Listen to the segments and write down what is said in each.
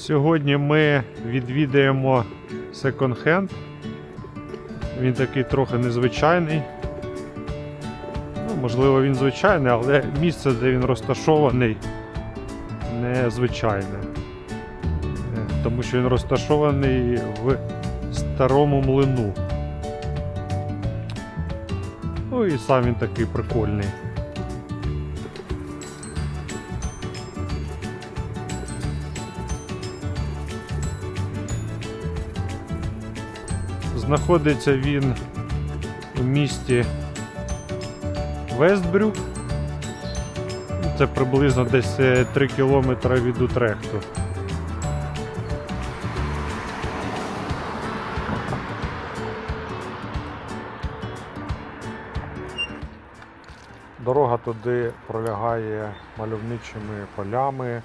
Сьогодні ми відвідаємо секонд-хенд. Він такий трохи незвичайний. Ну, можливо, він звичайний, але місце, де він розташований, незвичайне. Е, Тому що він розташований в старому млину. Ну і сам він такий прикольний. Знаходиться він у місті Вестбрюк. Це приблизно десь е, 3 кілометри від Утрехту. Дорога туди пролягає мальовничими полями,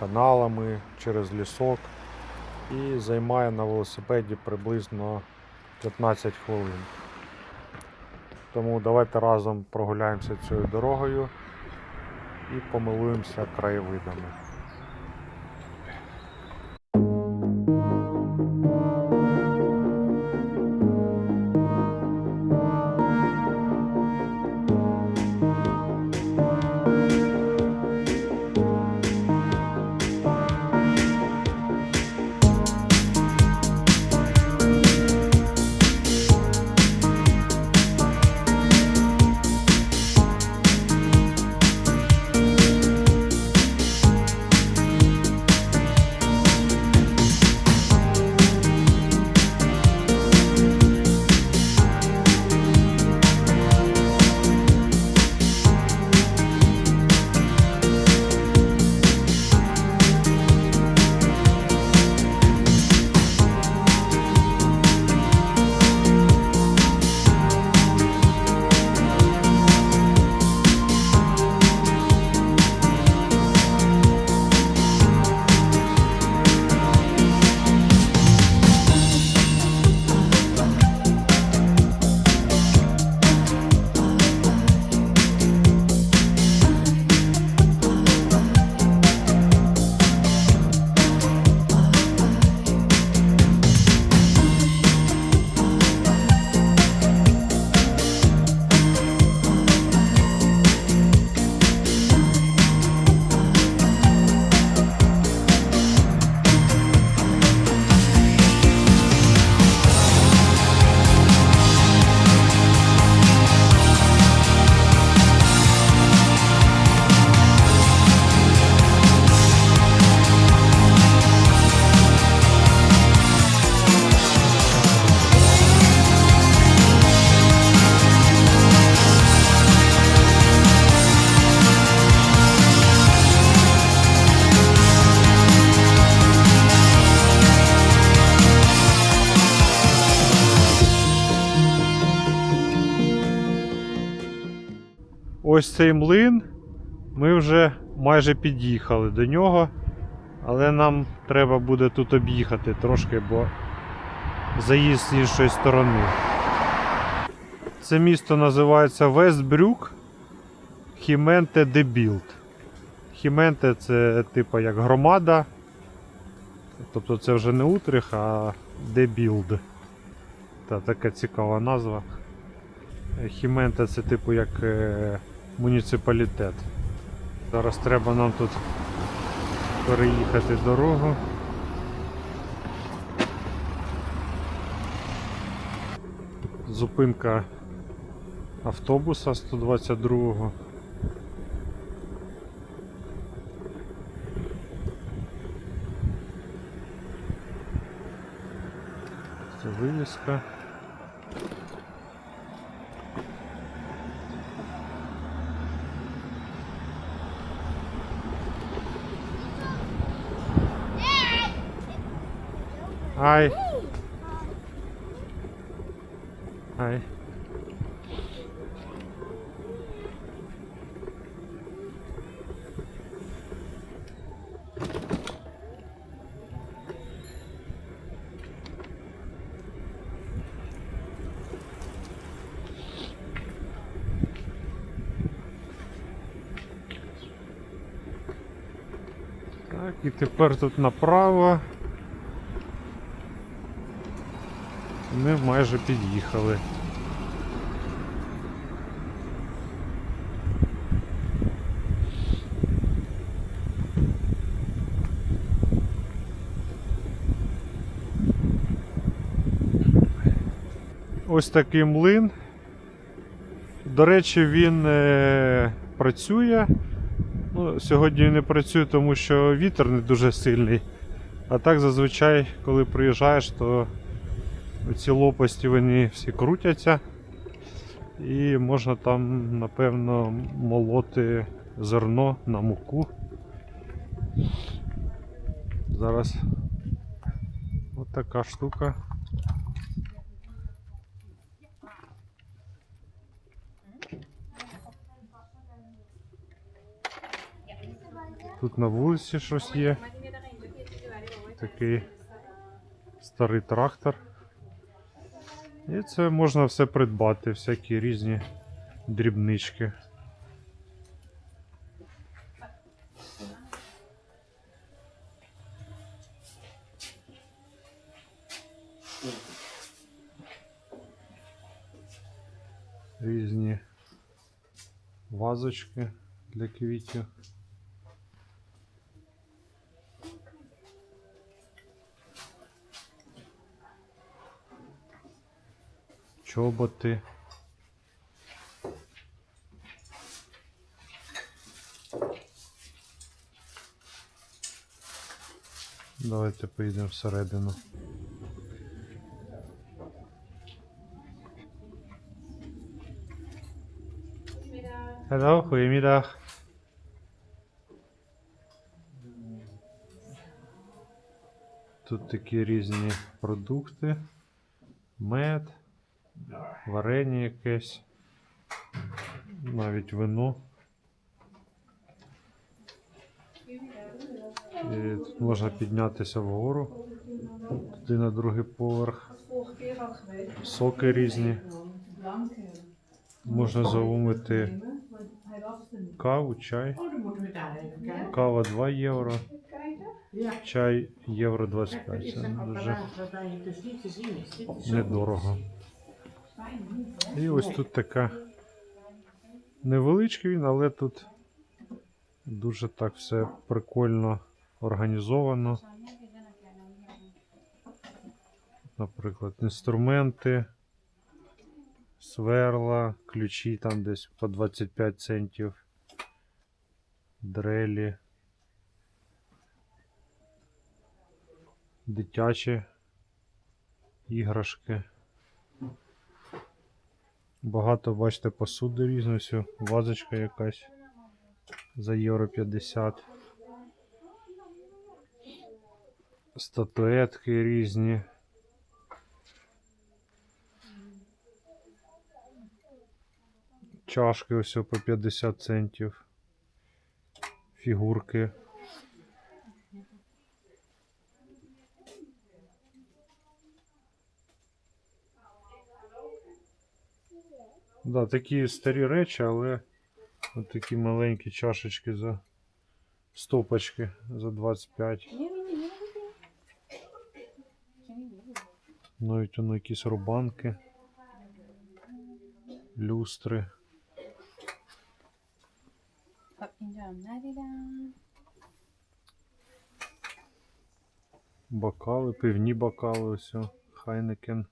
каналами через лісок і займає на велосипеді приблизно 15 хвилин. Тому давайте разом прогуляємося цією дорогою і помилуємося краєвидами. Ось цей млин. Ми вже майже під'їхали до нього, але нам треба буде тут об'їхати трошки, бо заїзд з іншої сторони. Це місто називається Вестбрюк Хіменте де Білд. Хіменте це типу як громада. Тобто це вже не Утрих, а де Білд. Та така цікава назва. Хіменте це типу як е, муніципалітет. Зараз треба нам тут переїхати дорогу. Зупинка автобуса 122-го. Це вивіска. Hi. Hi. Так. і тепер тут направо. Ми майже під'їхали. Ось такий млин. До речі, він е, працює. Ну, сьогодні не працює, тому що вітер не дуже сильний. А так зазвичай, коли приїжджаєш, то ці лопасті вони всі крутяться. І можна там, напевно, молоти зерно на муку. Зараз от така штука. Тут на вулиці щось є. Такий старий трактор. І це можна все придбати, всякі різні дрібнички. Різні вазочки для квітів. Чоботи. Давайте поїдемо всередину. Hallo, goedemiddag. Тут такі різні продукти. Мед, варення якесь, навіть вино. І тут можна піднятися вгору, туди на другий поверх. Соки різні. Можна замовити er niet. каву, чай. Oh. Кава 2 євро, чай євро kijk, er 25. Це дуже недорого. І ось тут така невеличкий він, але тут дуже так все прикольно організовано. Наприклад, інструменти, сверла, ключі там десь по 25 центів, дрелі, дитячі іграшки. Багато, бачите, посуди різної, ось вазочка якась за євро 50. Статуетки різні. Чашки ось по 50 центів. Фігурки. Да, такі старі речі, але от такі маленькі чашечки за стопочки за 25. Навіть воно якісь рубанки, люстри. Бокали, пивні бокали, ось. Хайнекен.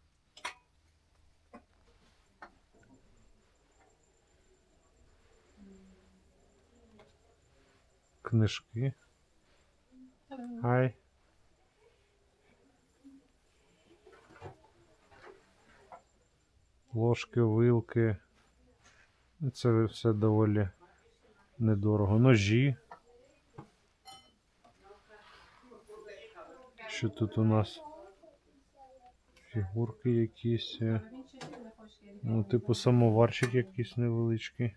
Книжки. Хай. Ложки, вилки. Це все доволі недорого. Ножі. Що тут у нас? Фігурки якісь. Ну, типу самоварчик якийсь невеличкий.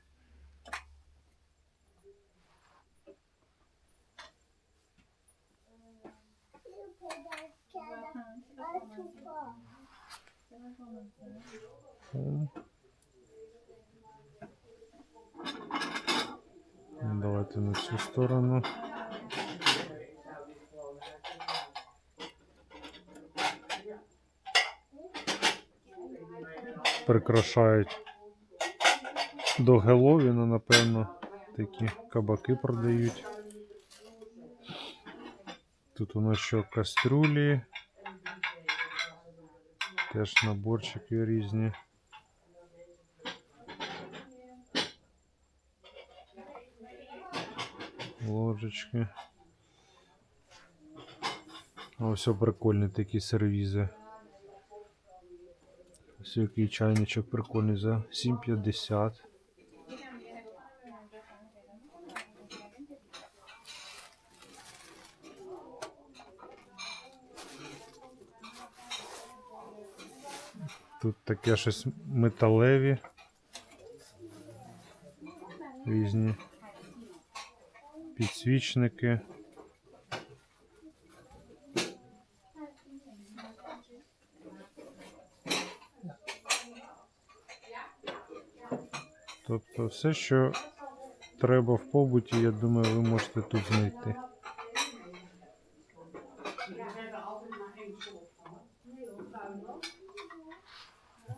Давайте на цю сторону. Прикрашають до Геловіна, ну, напевно, такі кабаки продають. Тут у нас що кастрюлі. Теж наборчики різні. Ложечки. Ось прикольні такі сервізи. Ось який чайничок прикольний за 7,50. Тут таке щось металеві. Різні підсвічники. Тобто все, що треба в побуті, я думаю, ви можете тут знайти.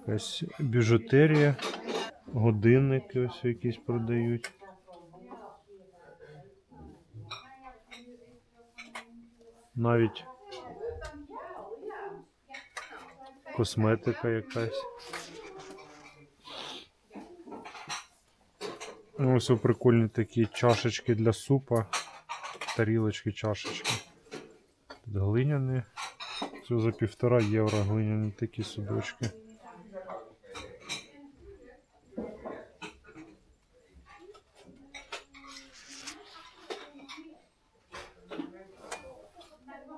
Якась біжутерія, годинники ось якісь продають. Навіть косметика якась. Ось прикольні такі чашечки для супа, тарілочки, чашечки. Тут глиняні. Це за півтора євро глиняні такі судочки.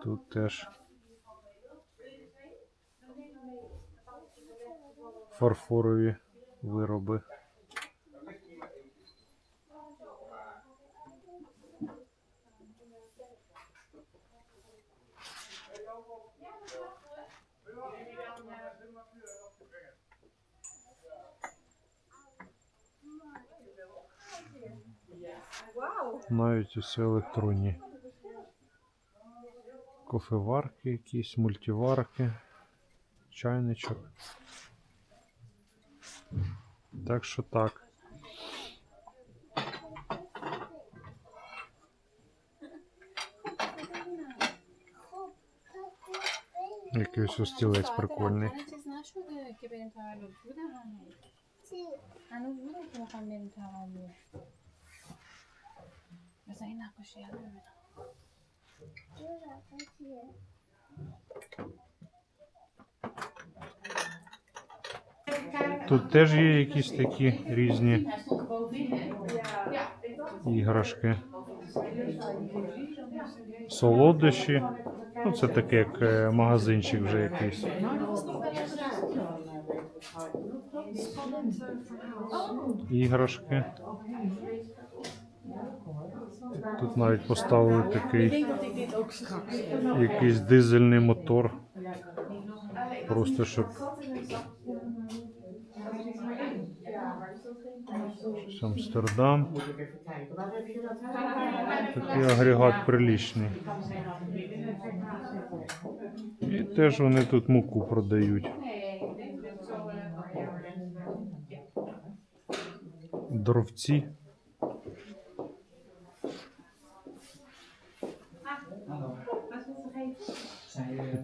Тут теж фарфорові вироби. Навіть усе електронні. Кофеварки якісь, мультиварки, чайничок. Так що так. Якийсь ось стілець прикольний. Тут теж є якісь такі різні іграшки. Солодощі. Ну, це таке як е, магазинчик вже якийсь. Іграшки. Тут навіть поставили такий якийсь дизельний мотор. Просто щоб Амстердам. Такий агрегат приличний. І теж вони тут муку продають. Дровці.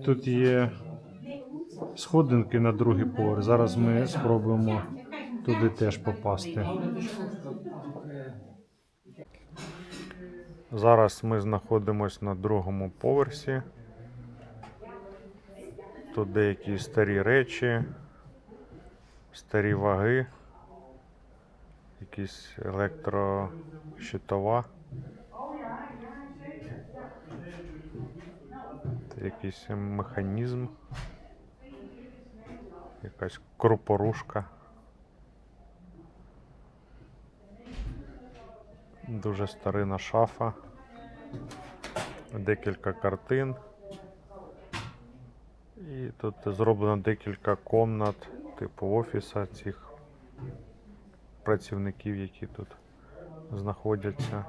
Тут є сходинки на другий поверх. Зараз ми спробуємо туди теж попасти. Зараз ми знаходимося на другому поверсі. Тут деякі старі речі, старі ваги, якісь електрощитова. Якийсь механізм. Якась крупорушка. Дуже старина шафа. Декілька картин. І тут зроблено декілька комнат, типу офіса цих працівників, які тут знаходяться.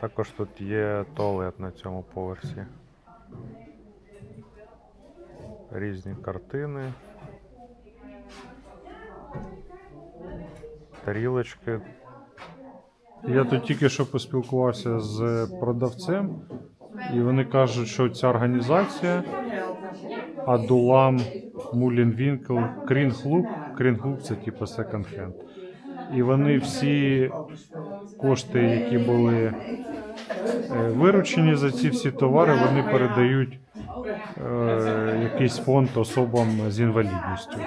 Також тут є туалет на цьому поверсі. Різні картини. Тарілочки. Я тут тільки що поспілкувався з продавцем, і вони кажуть, що ця організація Адулам Мулінвінкл, Крінглуб, Крінглуб це типу секонд-хенд. І вони всі кошти, які були е, виручені за ці всі товари, вони передають е, якийсь фонд особам з інвалідністю.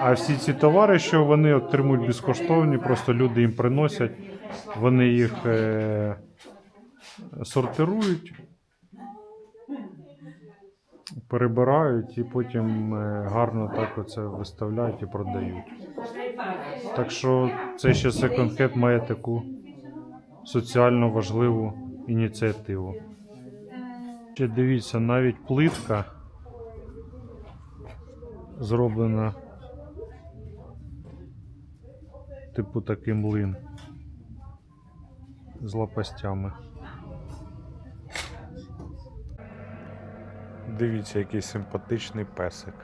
А всі ці товари, що вони отримують безкоштовні, просто люди їм приносять, вони їх е, сортирують, перебирають і потім гарно так оце виставляють і продають. Так що цей ще секонд-хенд має таку соціально важливу ініціативу. Ще дивіться, навіть плитка зроблена типу такий млин з лопастями. Дивіться, який симпатичний песик.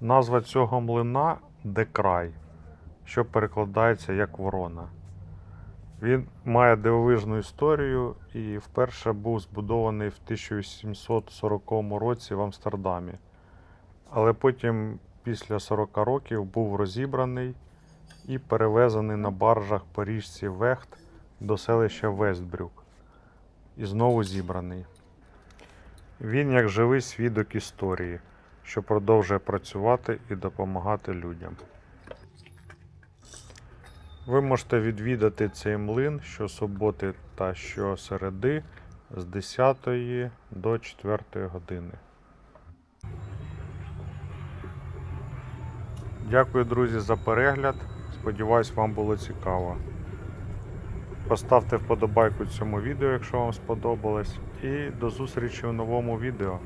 Назва цього млина Декрай, що перекладається як ворона. Він має дивовижну історію і вперше був збудований в 1740 році в Амстердамі. Але потім, після 40 років, був розібраний і перевезений на баржах по річці Вехт до селища Вестбрюк. І знову зібраний. Він як живий свідок історії, що продовжує працювати і допомагати людям. Ви можете відвідати цей млин щосуботи та щосереди з 10 до 4 години. Дякую, друзі, за перегляд. Сподіваюсь, вам було цікаво. Поставте вподобайку цьому відео, якщо вам сподобалось. І до зустрічі у новому відео.